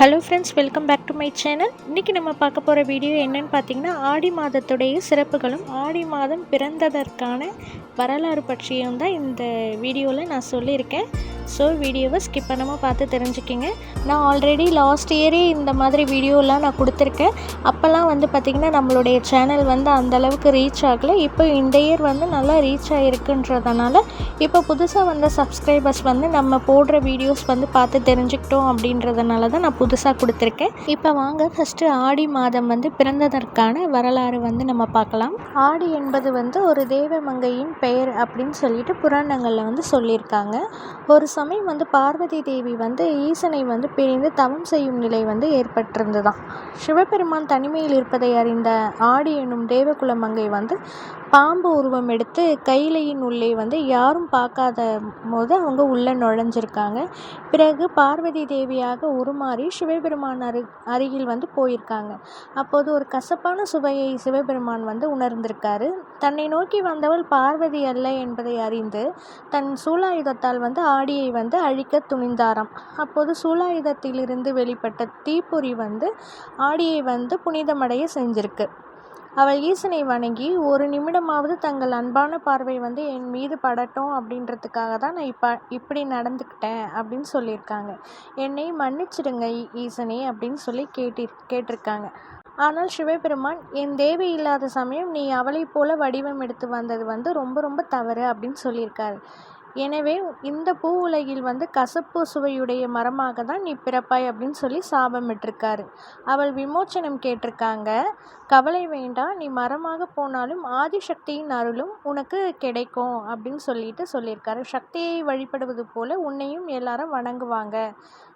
Hello friends welcome back to my channel இன்றைக்கி நம்ம பார்க்க போகிற வீடியோ என்னென்னு பார்த்தீங்கன்னா ஆடி மாதத்துடைய சிறப்புகளும் ஆடி மாதம் பிறந்ததற்கான வரலாறு பற்றியும் தான் இந்த வீடியோவில் நான் சொல்லியிருக்கேன். ஸோ வீடியோவை ஸ்கிப் பண்ணாமல் பார்த்து தெரிஞ்சுக்கிங்க. நான் ஆல்ரெடி லாஸ்ட் இயரே இந்த மாதிரி வீடியோலாம் நான் கொடுத்துருக்கேன். அப்போல்லாம் வந்து பார்த்திங்கன்னா நம்மளுடைய சேனல் வந்து அந்தளவுக்கு ரீச் ஆகலை. இப்போ இந்த இயர் வந்து நல்லா ரீச் ஆகிருக்குன்றதுனால இப்போ புதுசாக வந்த சப்ஸ்கிரைபர்ஸ் வந்து நம்ம போடுற வீடியோஸ் வந்து பார்த்து தெரிஞ்சுக்கிட்டோம் அப்படின்றதுனால தான் நான் புதுசாக கொடுத்துருக்கேன். இப்போ வாங்க ஃபஸ்ட்டு ஆடி மாதம் வந்து பிறந்ததற்கான வரலாறு வந்து நம்ம பார்க்கலாம். ஆடி என்பது வந்து ஒரு தேவமங்கையின் பெயர் அப்படின்னு சொல்லிட்டு புராணங்களில் வந்து சொல்லியிருக்காங்க. ஒரு சமயம் வந்து பார்வதி தேவி வந்து ஈசனை வந்து பிரிந்து தவம் செய்யும் நிலை வந்து ஏற்பட்டிருந்ததாம். சிவபெருமான் தனிமையில் இருப்பதை அறிந்த ஆடி எனும் தேவகுல மங்கை வந்து பாம்பு உருவம் எடுத்து கையிலையின் உள்ளே வந்து யாரும் பார்க்காத போது அவங்க உள்ளே நுழைஞ்சிருக்காங்க. பிறகு பார்வதி தேவியாக உருமாறி சிவபெருமான் அரு அருகில் வந்து போயிருக்காங்க. அப்போது ஒரு கசப்பான சுவையை சிவபெருமான் வந்து உணர்ந்திருக்காரு. தன்னை நோக்கி வந்தவள் பார்வதி அல்ல என்பதை அறிந்து தன் சூலாயுதத்தால் வந்து ஆடியை வந்து அழிக்க துணிந்தாராம். அப்போது சூலாயுதத்திலிருந்து வெளிப்பட்ட தீப்பொறி வந்து ஆடியை வந்து புனிதமடைய செஞ்சிருக்கு. அவள் ஈசனை வணங்கி ஒரு நிமிடமாவது தங்கள் அன்பான பார்வை வந்து என் மீது படட்டும் அப்படின்றதுக்காக தான் நான் இப்போ இப்படி நடந்துக்கிட்டேன் அப்படின்னு சொல்லியிருக்காங்க. என்னை மன்னிச்சிடுங்க ஈசனே அப்படின்னு சொல்லி கேட்டி கேட்டிருக்காங்க. ஆனால் சிவபெருமான் என் தேவி இல்லாத சமயம் நீ அவளைப் போல வடிவம் எடுத்து வந்தது வந்து ரொம்ப ரொம்ப தவறு அப்படின்னு சொல்லியிருக்காரு. எனவே இந்த பூ உலகில் வந்து கசப்பு சுவையுடைய மரமாக தான் நீ பிறப்பாய் அப்படின்னு சொல்லி சாபமிட்டிருக்காரு அவள் விமோச்சனம் கேட்டிருக்காங்க கவலை வேண்டாம் நீ மரமாக போனாலும் ஆதிசக்தியின் அருளும் உனக்கு கிடைக்கும் அப்படின்னு சொல்லிட்டு சொல்லியிருக்காரு. சக்தியை வழிபடுவது போல உன்னையும் எல்லாரும் வணங்குவாங்க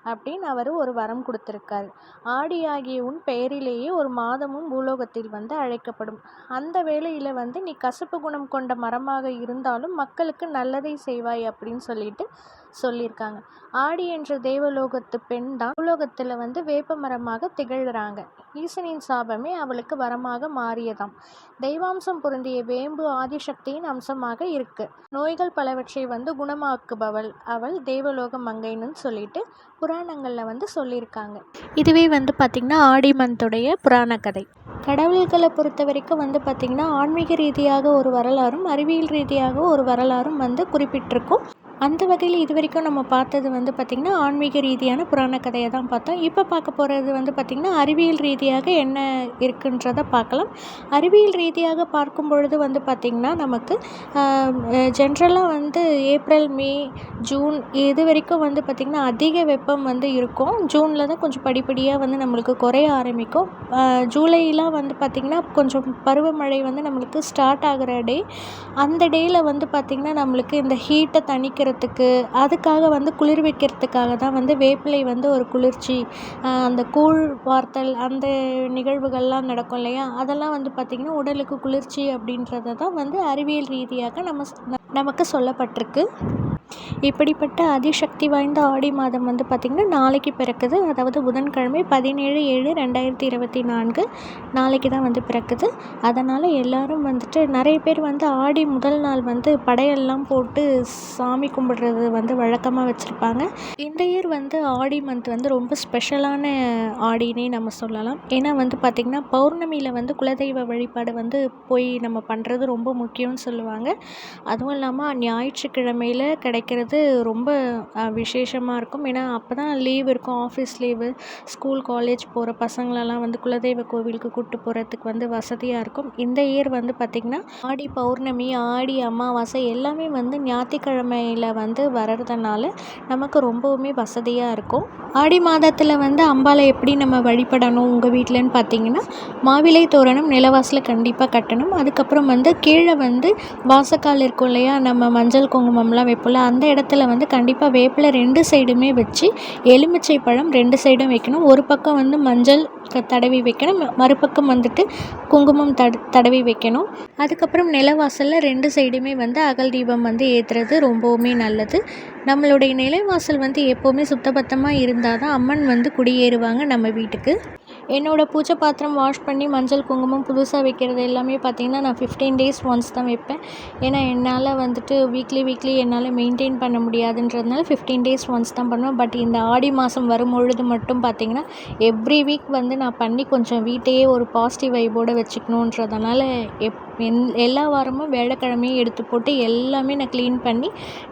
அப்படின்னு அவர் ஒரு வரம் கொடுத்துருக்காரு. ஆடி ஆகிய உன் பெயரிலேயே ஒரு மாதமும் பூலோகத்தில் வந்து அழைக்கப்படும். அந்த வேளையில் வந்து நீ கசப்பு குணம் கொண்ட மரமாக இருந்தாலும் மக்களுக்கு நல்லதை வருவாய் அப்படின்னு சொல்லிட்டு சொல்லியிருக்காங்க. ஆடி என்ற தேவலோகத்து பெண் தான் உலோகத்தில் வந்து வேப்ப மரமாக திகழ்கிறாங்க. ஈசனின் சாபமே அவளுக்கு வரமாக மாறியதாம். தெய்வாம்சம் பொருந்திய வேம்பு ஆதிசக்தியின் அம்சமாக இருக்கு. நோய்கள் பலவற்றை வந்து குணமாக்குபவள் அவள் தேவலோக மங்கைன்னு சொல்லிட்டு புராணங்களில் வந்து சொல்லியிருக்காங்க. இதுவே வந்து பார்த்திங்கன்னா ஆடி மந்தோடைய புராண கதை. கடவுள்களை பொறுத்த வரைக்கும் வந்து பார்த்திங்கன்னா ஆன்மீக ரீதியாக ஒரு வரலாறும் அறிவியல் ரீதியாக ஒரு வரலாறும் வந்து குறிப்பிட்டிருக்கும். அந்த வகையில் இது வரைக்கும் நம்ம பார்த்தது வந்து பார்த்திங்கன்னா ஆன்மீக ரீதியான புராண கதையை தான் பார்த்தோம். இப்போ பார்க்க போகிறது வந்து பார்த்திங்கன்னா அறிவியல் ரீதியாக என்ன இருக்குன்றதை பார்க்கலாம். அறிவியல் ரீதியாக பார்க்கும் பொழுது வந்து பார்த்திங்கன்னா நமக்கு ஜென்ரலாக வந்து ஏப்ரல் மே ஜூன் இது வரைக்கும் வந்து பார்த்திங்கன்னா அதிக வெப்பம் வந்து இருக்கும். ஜூனில் தான் கொஞ்சம் படிப்படியாக வந்து நம்மளுக்கு குறைய ஆரம்பிக்கும். ஜூலைலாம் வந்து பார்த்திங்கன்னா கொஞ்சம் பருவமழை வந்து நம்மளுக்கு ஸ்டார்ட் ஆகிற டே அந்த டேயில் வந்து பார்த்திங்கன்னா நம்மளுக்கு இந்த ஹீட்டை தணிக்கிறதுக்கு அதுக்காக வந்து குளிர் வைக்கிறதுக்காக தான் வந்து வேப்பிலை வந்து ஒரு குளிர்ச்சி அந்த கூழ் வார்த்தல் அந்த நிகழ்வுகள்லாம் நடக்கும் இல்லையா? அதெல்லாம் வந்து பார்த்திங்கன்னா உடலுக்கு குளிர்ச்சி அப்படின்றத தான் வந்து அறிவியல் ரீதியாக நம்ம நமக்கு சொல்லப்பட்டிருக்கு. இப்படிப்பட்ட அதிசக்தி வாய்ந்த ஆடி மாதம் வந்து பார்த்திங்கன்னா நாளைக்கு பிறக்குது. அதாவது புதன்கிழமை பதினேழு ஏழு ரெண்டாயிரத்தி இருபத்தி நான்கு நாளைக்கு தான் வந்து பிறக்குது. அதனால் எல்லாரும் வந்துட்டு நிறைய பேர் வந்து ஆடி முதல் நாள் வந்து படையெல்லாம் போட்டு சாமி கும்பிடுறது வந்து வழக்கமாக வச்சுருப்பாங்க. இந்த இயர் வந்து ஆடி மந்த் வந்து ரொம்ப ஸ்பெஷலான ஆடினே நம்ம சொல்லலாம். ஏன்னா வந்து பார்த்திங்கன்னா பௌர்ணமியில் வந்து குலதெய்வ வழிபாடு வந்து போய் நம்ம பண்ணுறது ரொம்ப முக்கியம்னு சொல்லுவாங்க. அதுவும் இல்லாமல் ஞாயிற்றுக்கிழமையில் கிடைக்கிறது ரொம்ப விசேஷமாக இருக்கும். ஏன்னா அப்போ தான் லீவ் இருக்கும். ஆஃபீஸ் லீவு ஸ்கூல் காலேஜ் போகிற பசங்களெல்லாம் வந்து குலதெய்வ கோவிலுக்கு கூப்பிட்டு போகிறதுக்கு வந்து வசதியாக இருக்கும். இந்த இயர் வந்து பார்த்திங்கன்னா ஆடி பௌர்ணமி ஆடி அமாவாசை எல்லாமே வந்து ஞாயிற்றுக்கிழமையில் வந்து வர்றதுனால நமக்கு ரொம்பவுமே வசதியாக இருக்கும். ஆடி மாதத்தில் வந்து அம்பாளை எப்படி நம்ம வழிபடணும் உங்கள் வீட்டிலன்னு பார்த்தீங்கன்னா மாவிலை தோரணம் நிலவாசலில் கண்டிப்பாக கட்டணும். அதுக்கப்புறம் வந்து கீழே வந்து வாசக்கால் இருக்கும் இல்லையா? நம்ம மஞ்சள் குங்குமம்லாம் வைப்போம்ல அந்த இடத்துல வந்து கண்டிப்பாக வேப்பிலை ரெண்டு சைடுமே வச்சு எலுமிச்சை பழம் ரெண்டு சைடும் வைக்கணும். ஒரு பக்கம் வந்து மஞ்சள் தடவி வைக்கணும். ம- மறுபக்கம் வந்துட்டு குங்குமம் தட தடவி வைக்கணும். அதுக்கப்புறம் நிலவாசலில் ரெண்டு சைடுமே வந்து அகல் தீபம் வந்து ஏற்றுறது ரொம்பவுமே நல்லது. நம்மளுடைய நிலைவாசல் வந்து எப்போவுமே சுத்தபத்தமாக இருந்தால் தான் அம்மன் வந்து குடியேறுவாங்க நம்ம வீட்டுக்கு. என்னோடய பூஜை பாத்திரம் வாஷ் பண்ணி மஞ்சள் குங்குமம் புதுசாக வைக்கிறது எல்லாமே பார்த்திங்கன்னா நான் ஃபிஃப்டீன் டேஸ் ஒன்ஸ் தான் வைப்பேன். ஏன்னா என்னால் வந்துட்டு வீக்லி வீக்லி என்னால் மெயின்டைன் பண்ண முடியாதுன்றதுனால ஃபிஃப்டீன் டேஸ் ஒன்ஸ் தான் பண்ணுவேன். பட் இந்த ஆடி மாதம் வரும்பொழுது மட்டும் பார்த்திங்கன்னா எவ்ரி வீக் வந்து நான் பண்ணி கொஞ்சம் வீட்டையே ஒரு பாசிட்டிவ் வைபோடு வச்சுக்கணுன்றதுனால எப் என் எல்லா வாரமும் வியாழக்கிழமையும் எடுத்து போட்டு எல்லாமே நான் க்ளீன் பண்ணி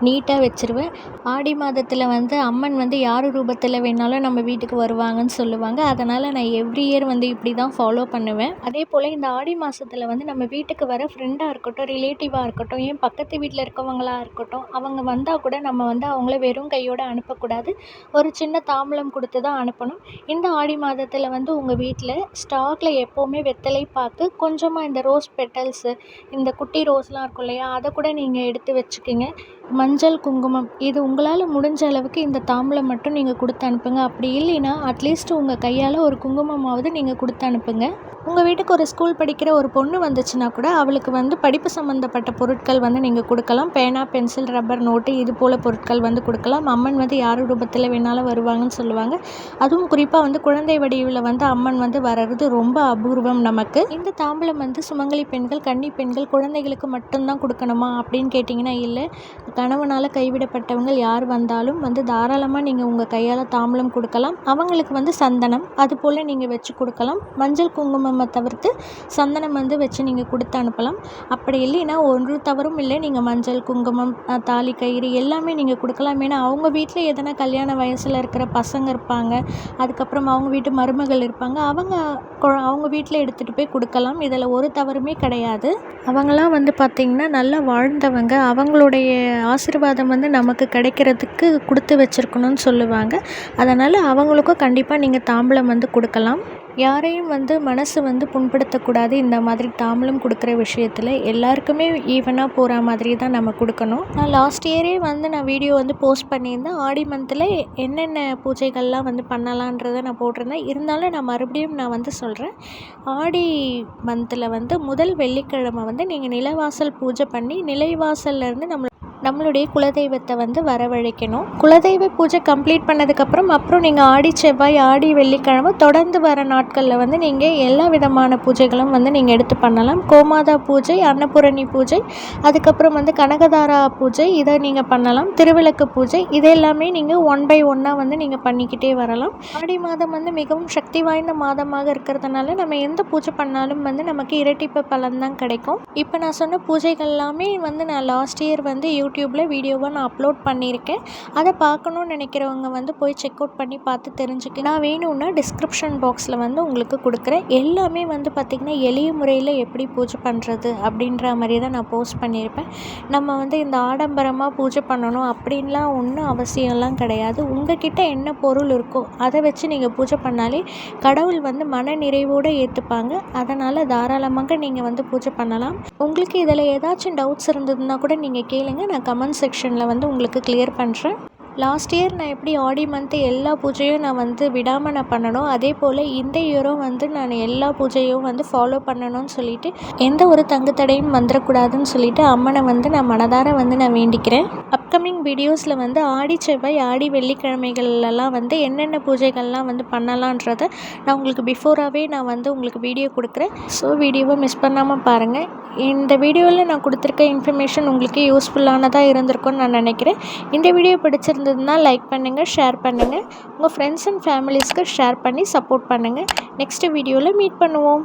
நீட்டாக வச்சுருவேன். ஆடி மாதத்தில் வந்து அம்மன் வந்து யார் ரூபத்தில் வேணாலும் நம்ம வீட்டுக்கு வருவாங்கன்னு சொல்லுவாங்க. அதனால் நான் எவ்ரி இயர் வந்து இப்படி தான் ஃபாலோ பண்ணுவேன். அதே போல் இந்த ஆடி மாதத்தில் வந்து நம்ம வீட்டுக்கு வர ஃப்ரெண்டாக இருக்கட்டும் ரிலேட்டிவாக இருக்கட்டும் ஏன் பக்கத்து வீட்டில் இருக்கவங்களா இருக்கட்டும் அவங்க வந்தால் கூட நம்ம வந்து அவங்கள வெறும் கையோடு அனுப்பக்கூடாது. ஒரு சின்ன தாம்பலம் கொடுத்து தான் அனுப்பணும். இந்த ஆடி மாதத்தில் வந்து உங்கள் வீட்டில் ஸ்டாக்கில் எப்போவுமே வெத்தலை பாக்கு கொஞ்சமாக இந்த ரோஸ் பெட்டல் பெட்டல்ஸு இந்த குட்டி ரோஸ்லாம் இருக்கும் இல்லையா அதை கூட நீங்கள் எடுத்து வச்சுக்கிங்க. மஞ்சள் குங்குமம். இது உங்களால் முடிஞ்ச அளவுக்கு இந்த தாம்பூலம் மட்டும் நீங்கள் கொடுத்து அனுப்புங்க. அப்படி இல்லைன்னா அட்லீஸ்ட் உங்கள் கையால் ஒரு குங்குமமாவது நீங்கள் கொடுத்து அனுப்புங்க. உங்கள் வீட்டுக்கு ஒரு ஸ்கூல் படிக்கிற ஒரு பொண்ணு வந்துச்சுன்னா கூட அவளுக்கு வந்து படிப்பு சம்மந்தப்பட்ட பொருட்கள் வந்து நீங்கள் கொடுக்கலாம். பேனா பென்சில் ரப்பர் நோட்டு இது போல் பொருட்கள் வந்து கொடுக்கலாம். அம்மன் வந்து யார் ரூபத்தில் வேணாலும் வருவாங்கன்னு சொல்லுவாங்க. அதுவும் குறிப்பாக வந்து குழந்தை வடிவில் வந்து அம்மன் வந்து வர்றது ரொம்ப அபூர்வம் நமக்கு. இந்த தாம்பூலம் வந்து சுமங்கலி பெண்கள் கன்னி பெண்கள் குழந்தைகளுக்கு மட்டும்தான் கொடுக்கணுமா அப்படின்னு கேட்டிங்கன்னா இல்லை. கணவனால் கைவிடப்பட்டவங்க யார் வந்தாலும் வந்து தாராளமாக நீங்கள் உங்கள் கையால் தாம்பலம் கொடுக்கலாம். அவங்களுக்கு வந்து சந்தனம் அது போல் நீங்கள் வச்சு கொடுக்கலாம். மஞ்சள் குங்குமத்தை தவிர்த்து சந்தனம் வந்து வச்சு நீங்கள் கொடுத்து அனுப்பலாம். அப்படி இல்லைன்னா ஒரு தவறும் இல்லை. நீங்கள் மஞ்சள் குங்குமம் தாலி கயிறு எல்லாமே நீங்கள் கொடுக்கலாம். ஏன்னா அவங்க வீட்டில் எதனா கல்யாண வயசில் இருக்கிற பசங்க இருப்பாங்க. அதுக்கப்புறம் அவங்க வீட்டு மருமகள் இருப்பாங்க. அவங்க கொ- அவங்க வீட்டில் எடுத்துகிட்டு போய் கொடுக்கலாம். இதில் ஒரு தவறுமே கிடையாது. அவங்களாம் வந்து பார்த்திங்கன்னா நல்லா வாழ்ந்தவங்க. அவங்களுடைய ஆசீர்வாதம் வந்து நமக்கு கிடைக்கிறதுக்கு கொடுத்து வச்சுருக்கணும்னு சொல்லுவாங்க. அதனால் அவங்களுக்கும் கண்டிப்பாக நீங்கள் தாம்பூலம் வந்து கொடுக்கலாம். யாரையும் வந்து மனசு வந்து புண்படுத்தக்கூடாது. இந்த மாதிரி தாம்பூலம் கொடுக்குற விஷயத்தில் எல்லாருக்குமே ஈவனாக போகிற மாதிரி தான் நம்ம கொடுக்கணும். நான் லாஸ்ட் இயரே வந்து நான் வீடியோ வந்து போஸ்ட் பண்ணியிருந்தேன். ஆடி மந்தில் என்னென்ன பூஜைகள்லாம் வந்து பண்ணலான்றதை நான் போட்டிருந்தேன். இருந்தாலும் நான் மறுபடியும் நான் வந்து சொல்கிறேன் ஆடி மந்தில் வந்து முதல் வெள்ளிக்கிழமை வந்து நீங்கள் நிலவாசல் பூஜை பண்ணி நிலைவாசல்லேருந்து நம்ம நம்மளுடைய குலதெய்வத்தை வந்து வரவழைக்கணும். குலதெய்வ பூஜை கம்ப்ளீட் பண்ணதுக்கப்புறம் அப்புறம் நீங்கள் ஆடி செவ்வாய் ஆடி வெள்ளிக்கிழமை தொடர்ந்து வர நாட்களில் வந்து நீங்கள் எல்லா விதமான பூஜைகளும் வந்து நீங்கள் எடுத்து பண்ணலாம். கோமாதா பூஜை அன்னபூரணி பூஜை அதுக்கப்புறம் வந்து கனகதாரா பூஜை இதை நீங்கள் பண்ணலாம். திருவிளக்கு பூஜை இதெல்லாமே நீங்கள் ஒன் பை ஒன்னாக வந்து நீங்கள் பண்ணிக்கிட்டே வரலாம். ஆடி மாதம் வந்து மிகவும் சக்தி வாய்ந்த மாதமாக இருக்கிறதுனால நம்ம எந்த பூஜை பண்ணாலும் வந்து நமக்கு இரட்டிப்பு பலன் தான் கிடைக்கும். இப்போ நான் சொன்ன பூஜைகள் எல்லாமே வந்து நான் லாஸ்ட் இயர் வந்து யூடியூப்பில் வீடியோவாக நான் அப்லோட் பண்ணியிருக்கேன். அதை பார்க்கணுன்னு நினைக்கிறவங்க வந்து போய் செக் அவுட் பண்ணி பார்த்து தெரிஞ்சுக்க. நான் வேணும்னா டிஸ்கிரிப்ஷன் பாக்ஸில் வந்து உங்களுக்கு கொடுக்குறேன். எல்லாமே வந்து பார்த்திங்கன்னா எளிய முறையில் எப்படி பூஜை பண்ணுறது அப்படின்ற மாதிரி தான் நான் போஸ்ட் பண்ணியிருப்பேன். நம்ம வந்து இந்த ஆடம்பரமாக பூஜை பண்ணணும் அப்படின்லாம் ஒன்றும் அவசியம்லாம் கிடையாது. உங்ககிட்ட என்ன பொருள் இருக்கோ அதை வச்சு நீங்கள் பூஜை பண்ணாலே கடவுள் வந்து மன நிறைவோடு ஏற்றுப்பாங்க அதனால் தாராளமாக நீங்கள் வந்து பூஜை பண்ணலாம். உங்களுக்கு இதில் ஏதாச்சும் டவுட்ஸ் இருந்ததுன்னா கூட நீங்கள் கேளுங்க. நான் கமெண்ட் செக்ஷனில் வந்து உங்களுக்கு கிளியர் பண்ணுறேன் லாஸ்ட் இயர் நான் எப்படி ஆடி மந்த்து எல்லா பூஜையும் நான் வந்து விடாமல் நான் பண்ணணும் அதே போல் இந்த இயரும் வந்து நான் எல்லா பூஜையும் வந்து ஃபாலோ பண்ணணும்னு சொல்லிட்டு எந்த ஒரு தங்கு தடையும் வந்துடக்கூடாதுன்னு சொல்லிட்டு அம்மனை வந்து நான் மனதார வந்து நான் வேண்டிக்கிறேன். அப்கமிங் வீடியோஸில் வந்து ஆடி செவ்வாய் ஆடி வெள்ளிக்கிழமைகள்லாம் வந்து என்னென்ன பூஜைகள்லாம் வந்து பண்ணலான்றதை நான் உங்களுக்கு பிஃபோராகவே நான் வந்து உங்களுக்கு வீடியோ கொடுக்குறேன். ஸோ வீடியோவை மிஸ் பண்ணாமல் பாருங்கள் இந்த வீடியோவில் நான் கொடுத்துருக்க இன்ஃபர்மேஷன் உங்களுக்கு யூஸ்ஃபுல்லானதாக இருந்திருக்கும்னு நான் நினைக்கிறேன். இந்த வீடியோ பிடிச்சிருந்ததுன்னா லைக் பண்ணுங்கள் ஷேர் பண்ணுங்கள் உங்கள் ஃப்ரெண்ட்ஸ் அண்ட் ஃபேமிலிஸ்க்கு ஷேர் பண்ணி சப்போர்ட் பண்ணுங்கள் நெக்ஸ்ட் வீடியோவில் மீட் பண்ணுவோம்.